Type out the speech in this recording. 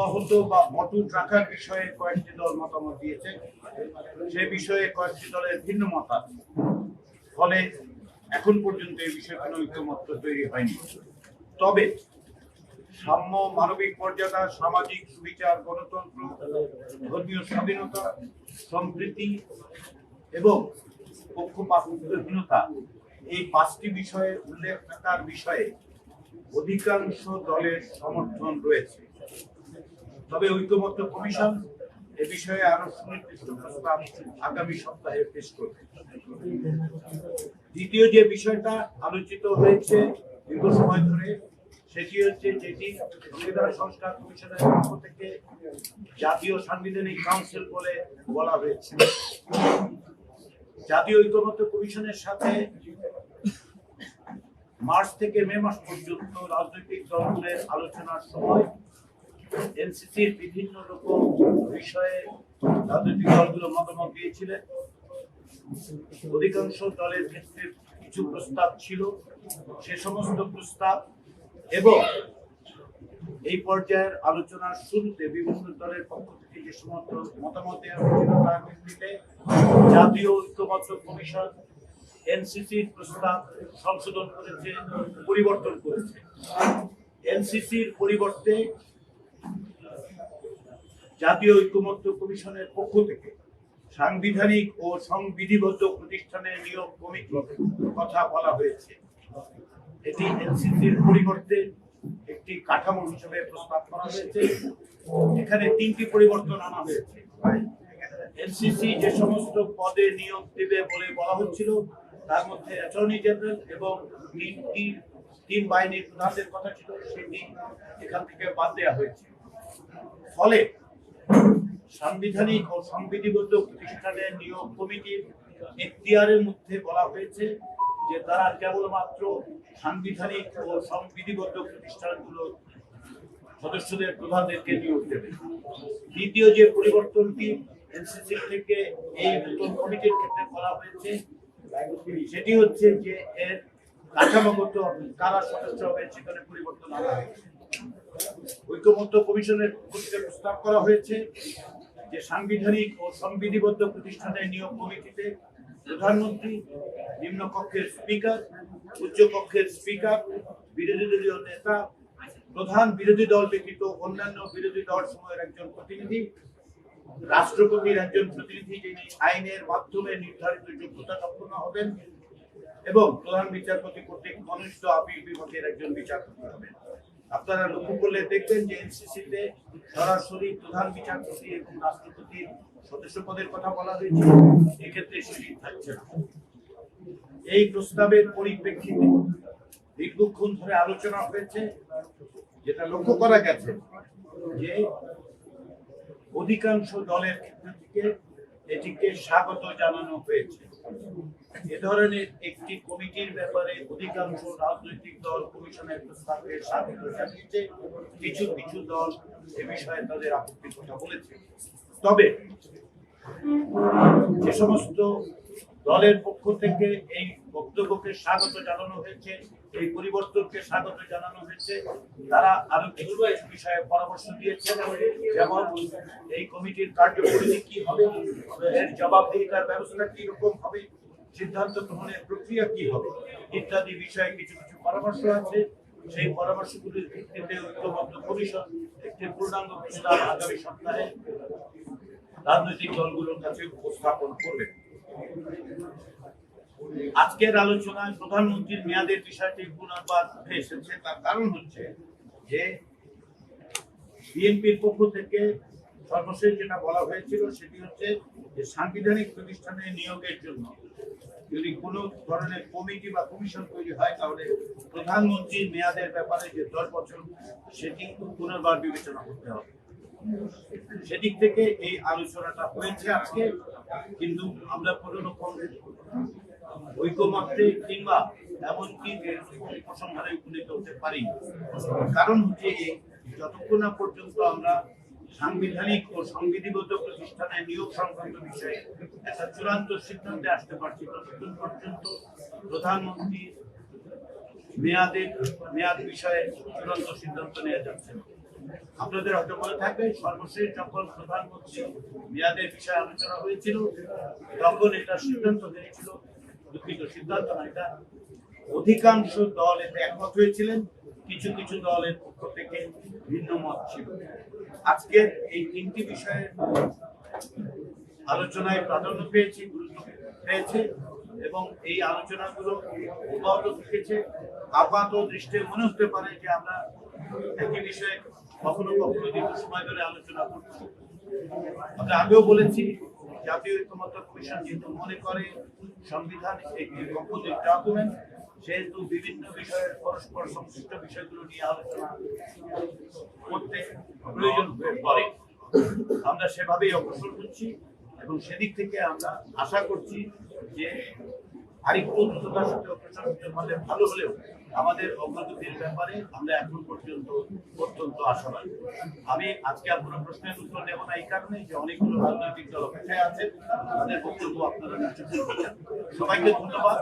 অব্যাহত বা অটুট রাখার বিষয়ে কয়েকটি দল মতামত দিয়েছে। সে বিষয়ে কয়েকটি দলের ভিন্ন মত ফলে এখন পর্যন্ত এই বিষয়ে কোনো ঐক্যমত্য তৈরি হয়নি। তবে সাম্য মানবিক মর্যাদা, সামাজিক সুবিচার, গণতন্ত্র, ধর্মীয় স্বাধীনতা, সম্প্রীতি এবং পক্ষপাতহীনতা এই পাঁচটি বিষয়ে উল্লেখ থাকার বিষয়ে অধিকাংশ দলের সমর্থন রয়েছে। তবে ঐক্যমত্য কমিশন এ বিষয়ে আরও সুনির্দিষ্ট প্রস্তাব আগামী সপ্তাহে পেশ করবে। দ্বিতীয় যে বিষয়টা আলোচিত হয়েছে দীর্ঘ সময় ধরে, সেটি হচ্ছে যেটি সংবিধান সংস্কার কমিশনের পক্ষ থেকে জাতীয় সাংবিধানিক কাউন্সিল বলে বলা হয়েছে। জাতীয় ঐক্যমত্য কমিশনের সাথে মার্চ থেকে মে মাস পর্যন্ত রাজনৈতিক দলগুলোর আলোচনার সময় এনসিসির বিভিন্ন রকম বিষয়ে রাজনৈতিক দলগুলো মতামত দিয়েছিলেন। অধিকাংশ দলের ক্ষেত্রে কিছু প্রস্তাব ছিল। সে সমস্ত প্রস্তাব এবং এই পর্যায়ের আলোচনার শুরুতে বিভিন্ন দলের পক্ষ থেকে যে সমস্ত মতামত জাতীয় ঐক্যমত্য কমিশন এনসিসির প্রস্তাব সংশোধন করেছে, পরিবর্তন করেছে। এনসিসির পরিবর্তে জাতীয় ঐক্যমত্য কমিশনের পক্ষ থেকে সাংবিধানিক ও সংবিধিবদ্ধ প্রতিষ্ঠানের নিয়োগ কমিটির কথা বলা হয়েছে। এটি এনসিসির পরিবর্তে একটি কাঠামো হিসেবে প্রস্তাব করা হয়েছে। এখানে তিনটি পরিবর্তন আনা হয়েছে। এনসিসি যে সমস্ত পদে নিয়োগ দেবে বলে বলা হচ্ছিল, তার মধ্যে অ্যাটর্নি জেনারেল এবং তিনটি তিন বাহিনীর প্রধানদের কথা ছিল, সেটি এখান থেকে বাদ দেওয়া হয়েছে। ফলে সাংবিধানিক ও সংবিধিবদ্ধ প্রতিষ্ঠানের নিয়োগ কমিটির এখতিয়ারের মধ্যে বলা হয়েছে যে তারা কেবলমাত্র সাংবিধানিক ও সংবিধিবদ্ধ প্রতিষ্ঠানগুলোর সদস্যদের প্রধানদেরকে নিয়োগ দেবে। দ্বিতীয় যে পরিবর্তনটি এনসিসি থেকে এই নতুন কমিটির ক্ষেত্রে করা হয়েছে, সেটি হচ্ছে যে এর কাঠামোগত কারা সদস্য হবে সেখানে পরিবর্তন আনা হয়েছে। ঐক্যমত্য কমিশনের প্রস্তাব করা হয়েছে যে সাংবিধানিক ও সংবিধিবদ্ধ প্রতিষ্ঠানের নিয়োগ কমিটিতে প্রধানমন্ত্রী, নিম্ন কক্ষের স্পিকার, উচ্চ কক্ষের স্পিকার, বিরোধী দলীয় নেতা, প্রধান বিরোধী দল ব্যতীত অন্যান্য বিরোধী দল সময়ের একজন প্রতিনিধি, রাষ্ট্রপতির একজন প্রতিনিধি যিনি আইনের মাধ্যমে নির্ধারিত যোগ্যতা সম্পন্ন হবেন এবং প্রধান বিচারপতি কর্তৃক মনোনীত আপিল বিভাগের একজন বিচারপতি হবেন। আপনারা লক্ষ্য করলে দেখবেন যে এনসিসিতে সরাসরি প্রধান বিচারপতি এবং রাষ্ট্রপতির সদস্য পদের কথা বলা হয়েছে। এক্ষেত্রে সেটি থাকছে না। এই প্রস্তাবের পরিপ্রেক্ষিতে দীর্ঘক্ষণ ধরে আলোচনা হয়েছে, যেটা লক্ষ্য করা গেছে যে অধিকাংশ দলের ক্ষেত্র থেকে এটিকে স্বাগত জানানো হয়েছে। এ ধরনের একটি কমিটির ব্যাপারে অধিকাংশ রাজনৈতিক দল, কমিশনের প্রস্তাবকে স্বাগত জানিয়েছে কিছু কিছু দল এ বিষয়ে তাদের কথা বলেছে তবে যে সমস্ত দলের পক্ষ থেকে এই বক্তব্যকে স্বাগত জানানো হয়েছে, এই পরিবর্তনকে স্বাগত জানানো হয়েছে, তারা আরও কিছু বিষয়ে পরামর্শ দিয়েছেন যেমন এই কমিটির কার্যপরিধি কি হবে, এর জবাবদিহিতার ব্যবস্থা কি রকম হবে সিদ্ধান্ত গ্রহণের প্রক্রিয়া কি হবে? ইত্যাদি বিষয়ে কিছু কিছু পরামর্শ আছে। সেই পরামর্শগুলির ভিত্তিতে ঐক্যবদ্ধ কমিশন একটি পূর্ণাঙ্গ প্রস্তাব আগামী সপ্তাহে রাজনৈতিক দলগুলোর কাছে উপস্থাপন করবে। আজকের আলোচনায় প্রধানমন্ত্রীর মেয়াদের বিষয়টি পুনর্বার উঠে এসেছে। তার কারণ হচ্ছে যে বিএনপির পক্ষ থেকে সর্বশেষ যেটা বলা হয়েছিল সেটি হচ্ছে যে সাংবিধানিক প্রতিষ্ঠানে নিয়োগের জন্য যদি কোনো ধরনের কমিটি বা কমিশন তৈরি হয়, তাহলে প্রধানমন্ত্রীর মেয়াদের ব্যাপারে যে দশ বছর, সেটি পুনর্বার বিবেচনা করতে হবে। সেদিক থেকে এই আলোচনাটা হয়েছে আজকে, কিন্তু আমরা কোনো রকম ঐক্যমত্যে কিংবা এমনকি উপসংহারে উপনীত হতে পারি কারণ হচ্ছে যতক্ষণ না পর্যন্ত আমরা সাংবিধানিক ও সংবিধিগত প্রতিষ্ঠানে নিয়োগ সংক্রান্ত বিষয়ে একটা চূড়ান্ত সিদ্ধান্তে আসতে পারছি। ততক্ষণ পর্যন্ত প্রধানমন্ত্রী মেয়াদের, মেয়াদ বিষয়ে চূড়ান্ত সিদ্ধান্ত নেওয়া যাচ্ছে আপনাদের হয়তো মনে থাকবে, সর্বশেষ যখন প্রধানমন্ত্রী মেয়াদের বিষয়ে আলোচনা হয়েছিল, তখন এটা সিদ্ধান্ত হয়েছিল, দুঃখিত সিদ্ধান্ত না, এটা অধিকাংশ দল এতে একমত হয়েছিলেন। কিছু কিছু দলের পক্ষ থেকে ভিন্ন মত ছিল। আজকে এই তিনটি বিষয়ে আলোচনায় প্রাধান্য পেয়েছে, গুরুত্ব পেয়েছে এবং এই আলোচনাগুলো অব্যাহত থেকেছে আপাত দৃষ্টে মনে হতে পারে যে আমরা একই বিষয়ে কখনো কখনো দীর্ঘ সময় ধরে আলোচনা করছি। আমরা আগেও বলেছি, জাতীয় ঐক্যমত্য কমিশন যেহেতু মনে করে, সংবিধান একটি কম্পোজিট ডকুমেন্ট সেহেতু বিভিন্ন বিষয়ের পরস্পর সংশ্লিষ্ট বিষয়গুলো নিয়ে আলোচনা করতে প্রয়োজন হয়ে পড়ে, আমরা সেভাবেই অগ্রসর হচ্ছি এবং সেদিক থেকে আমরা আশা করছি যে আরেকটু দ্রুততার সাথে অগ্রসর হতে পারলে ভালো হলেও আমাদের অগ্রগতির ব্যাপারে আমরা এখন পর্যন্ত অত্যন্ত আশাবাদী। আমি আজকে কোনো প্রশ্নের উত্তর নেব না এই কারণে যে অনেকগুলো রাজনৈতিক দল অপেক্ষায় আছে, তাদের বক্তব্য আপনারা সবাইকে ধন্যবাদ।